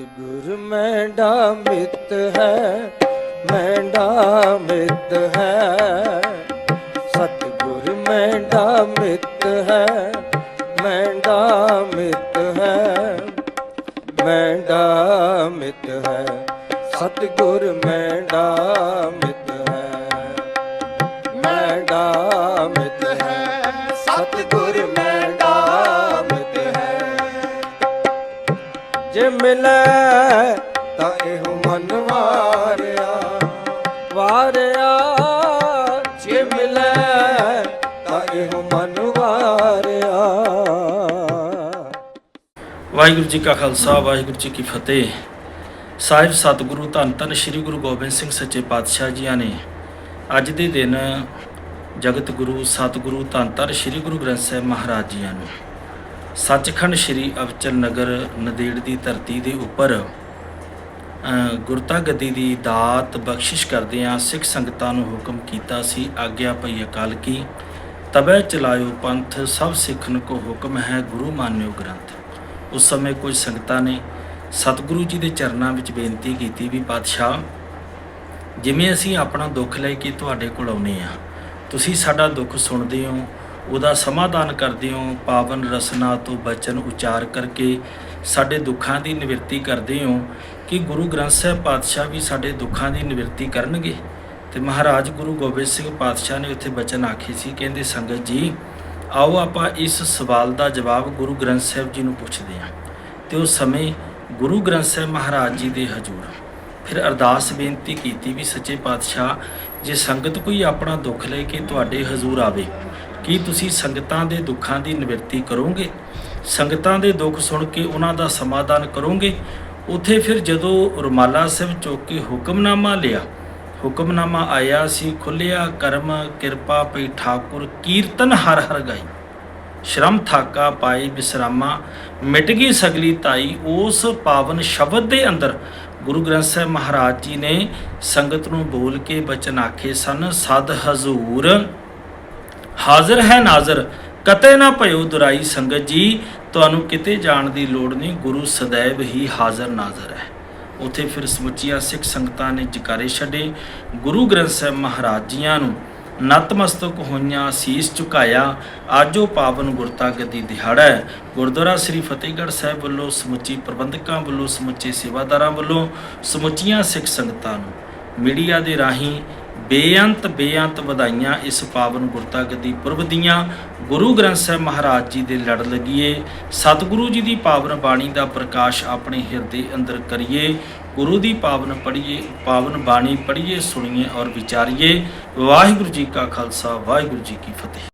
ਗੁਰ ਮੈਂਡਾ ਮਿੱਤ ਹੈ, ਮੈਂਡਾ ਮਿੱਤ ਹੈ। ਸਤਿਗੁਰ ਮੈਂਡਾ ਮਿੱਤ ਹੈ, ਮੈਂਡਾ ਮਿੱਤ ਹੈ, ਮੈਂਡਾ ਮਿੱਤ ਹੈ। ਸਤਿਗੁਰ ਮੈਂਡਾ ਮਿੱਤ ਹੈ, ਮੈਂਡਾ ਮਿੱਤ ਹੈ। ਸਤਿਗੁਰ ਜੇ ਮਿਲੈ ਤਾਂ ਇਹੋ ਮਨ ਵਾਰਿਆ। ਵਾਰਿਆ ਜੇ ਮਿਲੈ ਤਾਂ ਇਹੋ ਮਨ ਵਾਰਿਆ। ਵਾਹਿਗੁਰੂ ਜੀ ਕਾ ਖਾਲਸਾ, ਵਾਹਿਗੁਰੂ ਜੀ ਕੀ ਫਤਿਹ। ਸਾਹਿਬ ਸਤਿਗੁਰੂ ਧੰਨ ਧੰਨ ਸ੍ਰੀ ਗੁਰੂ ਗੋਬਿੰਦ ਸਿੰਘ ਸੱਚੇ ਪਾਤਸ਼ਾਹ ਜੀਆਂ ਨੇ ਅੱਜ ਦੇ ਦਿਨ ਜਗਤ ਗੁਰੂ, ਸਤਿਗੁਰੂ ਧੰਨ ਧੰਨ ਸ੍ਰੀ ਗੁਰੂ ਗ੍ਰੰਥ ਸਾਹਿਬ ਮਹਾਰਾਜ ਜੀਆਂ ਨੂੰ ਸੱਚਖੰਡ ਸ੍ਰੀ ਅਬਚਲ ਨਗਰ ਨਦੇੜ ਦੀ ਧਰਤੀ ਦੇ ਉੱਪਰ ਗੁਰਤਾ ਗੱਦੀ ਦੀ ਦਾਤ ਬਖਸ਼ਿਸ਼ ਕਰਦਿਆਂ ਸਿੱਖ ਸੰਗਤਾਂ ਨੂੰ ਹੁਕਮ ਕੀਤਾ ਸੀ, ਆਗਿਆ ਭਈ ਅਕਾਲ ਕੀ, ਤਬੈ ਚਲਾਇਓ ਪੰਥ, ਸਭ ਸਿੱਖਨ ਕੋ ਹੁਕਮ ਹੈ ਗੁਰੂ ਮਾਨਿਓ ਗ੍ਰੰਥ। ਉਸ ਸਮੇਂ ਕੁਝ ਸੰਗਤਾਂ ਨੇ ਸਤਿਗੁਰੂ ਜੀ ਦੇ ਚਰਨਾਂ ਵਿੱਚ ਬੇਨਤੀ ਕੀਤੀ ਵੀ, ਪਾਤਸ਼ਾਹ, ਜਿਵੇਂ ਅਸੀਂ ਆਪਣਾ ਦੁੱਖ ਲੈ ਕੇ ਤੁਹਾਡੇ ਕੋਲ ਆਉਨੇ ਆ ਤੁਸੀਂ ਸਾਡਾ ਦੁੱਖ ਸੁਣਦੇ ਹੋ ਉਹਦਾ ਸਮਾਧਾਨ ਕਰਦੇ ਹੋ ਪਾਵਨ ਰਸਨਾ ਤੋਂ ਬਚਨ ਉਚਾਰ ਕਰਕੇ ਸਾਡੇ ਦੁੱਖਾਂ ਦੀ ਨਿਵਰਤੀ ਕਰਦੇ ਹੋ ਕਿ ਗੁਰੂ ਗ੍ਰੰਥ ਸਾਹਿਬ ਪਾਤਸ਼ਾਹ ਵੀ ਸਾਡੇ ਦੁੱਖਾਂ ਦੀ ਨਿਵਰਤੀ ਕਰਨਗੇ। ਤੇ ਮਹਾਰਾਜ ਗੁਰੂ ਗੋਬਿੰਦ ਸਿੰਘ ਪਾਤਸ਼ਾਹ ਨੇ ਉੱਥੇ ਬਚਨ ਆਖੇ ਸੀ, ਕਹਿੰਦੇ, ਸੰਗਤ ਜੀ, ਆਓ ਆਪਾਂ ਇਸ ਸਵਾਲ ਦਾ ਜਵਾਬ ਗੁਰੂ ਗ੍ਰੰਥ ਸਾਹਿਬ ਜੀ ਨੂੰ ਪੁੱਛਦੇ ਹਾਂ। ਤੇ ਉਸ ਸਮੇਂ ਗੁਰੂ ਗ੍ਰੰਥ ਸਾਹਿਬ ਮਹਾਰਾਜ ਜੀ ਦੇ ਹਜ਼ੂਰ। ਫਿਰ ਅਰਦਾਸ ਬੇਨਤੀ ਕੀਤੀ ਵੀ, ਸੱਚੇ ਪਾਤਸ਼ਾਹ, ਜੇ ਸੰਗਤ ਕੋਈ ਆਪਣਾ ਦੁੱਖ ਲੈ ਕੇ ਤੁਹਾਡੇ ਹਜ਼ੂਰ ਆਵੇ ਕੀ ਤੁਸੀਂ ਸੰਗਤਾਂ ਦੇ ਦੁੱਖਾਂ ਦੀ ਨਿਵਰਤੀ ਕਰੋਗੇ? ਸੰਗਤਾਂ ਦੇ ਦੁੱਖ ਸੁਣ ਕੇ ਉਹਨਾਂ ਦਾ ਸਮਾਧਾਨ ਕਰੋਗੇ? ਉਥੇ ਫਿਰ ਜਦੋਂ ਰੁਮਾਲਾ ਸਾਹਿਬ ਚੁੱਕ ਕੇ ਹੁਕਮਨਾਮਾ ਲਿਆ, ਹੁਕਮਨਾਮਾ ਆਇਆ ਸੀ ਖੁੱਲਿਆ ਕਰਮ, ਕਿਰਪਾ ਪਈ ਠਾਕੁਰ, ਕੀਰਤਨ ਹਰ ਹਰ ਗਾਈ। ਸ਼ਰਮ ਥਾਕਾ ਪਾਈ, ਬਿਸਰਾਮਾ ਮਿਟ ਗਈ ਸਗਲੀ ਤਾਈ। ਉਸ ਪਾਵਨ ਸ਼ਬਦ ਦੇ ਅੰਦਰ ਗੁਰੂ ਗ੍ਰੰਥ ਸਾਹਿਬ ਮਹਾਰਾਜ ਜੀ ਨੇ ਸੰਗਤ ਨੂੰ ਬੋਲ ਕੇ ਬਚਨ ਆਖੇ ਸਨ, ਸਦ ਹਜ਼ੂਰ ਹਾਜ਼ਰ ਹੈ ਨਾਜ਼ਰ, ਕਤੇ ਨਾ ਭਇਓ ਦੁਰਾਈ ਸੰਗਤ ਜੀ, ਤੁਹਾਨੂੰ ਕਿਤੇ ਜਾਣ ਦੀ ਲੋੜ ਨਹੀਂ, ਗੁਰੂ ਸदैव ਹੀ ਹਾਜ਼ਰ ਨਾਜ਼ਰ ਹੈ। ਉਥੇ ਫਿਰ ਸਮੁੱਚੀਆਂ ਸਿੱਖ ਸੰਗਤਾਂ ਨੇ ਜਕਾਰੇ ਛੱਡੇ, ਗੁਰੂ ਗ੍ਰੰਥ ਸਾਹਿਬ ਮਹਾਰਾਜ ਜੀਆਂ ਨੂੰ ਨਤਮਸਤਕ ਹੋਈਆਂ ਸੀਸ ਝੁਕਾਇਆ ਆਜੋ ਪਾਵਨ ਗੁਰਤਾ ਗੱਦੀ ਦਿਹਾੜਾ ਹੈ। ਗੁਰਦੁਆਰਾ ਸ੍ਰੀ ਫਤਿਹਗੜ੍ਹ ਸਾਹਿਬ ਵੱਲੋਂ ਸਮੁੱਚੀ ਪ੍ਰਬੰਧਕਾਂ ਵੱਲੋਂ ਸਮੁੱਚੇ ਸੇਵਾਦਾਰਾਂ ਵੱਲੋਂ ਸਮੁੱਚੀਆਂ ਸਿੱਖ ਸੰਗਤਾਂ ਨੂੰ ਮੀਡੀਆ ਦੇ ਰਾਹੀਂ ਬੇਅੰਤ ਬੇਅੰਤ ਵਧਾਈਆਂ ਇਸ ਪਾਵਨ ਗੁਰਤਾ ਗੱਦੀ ਪੁਰਬ ਦੀਆਂ। ਗੁਰੂ ਗ੍ਰੰਥ ਸਾਹਿਬ ਮਹਾਰਾਜ ਜੀ ਦੇ ਲੜ ਲੱਗੀਏ। ਸਤਿਗੁਰੂ ਜੀ ਦੀ ਪਾਵਨ ਬਾਣੀ ਦਾ ਪ੍ਰਕਾਸ਼ ਆਪਣੇ ਹਿਰਦੇ ਅੰਦਰ ਕਰੀਏ। ਗੁਰੂ ਦੀ ਪਾਵਨ ਪੜ੍ਹੀਏ, ਪਾਵਨ ਬਾਣੀ ਪੜ੍ਹੀਏ, ਸੁਣੀਏ ਔਰ ਵਿਚਾਰੀਏ। ਵਾਹਿਗੁਰੂ ਜੀ ਕਾ ਖਾਲਸਾ, ਵਾਹਿਗੁਰੂ ਜੀ ਕੀ ਫਤਿਹ।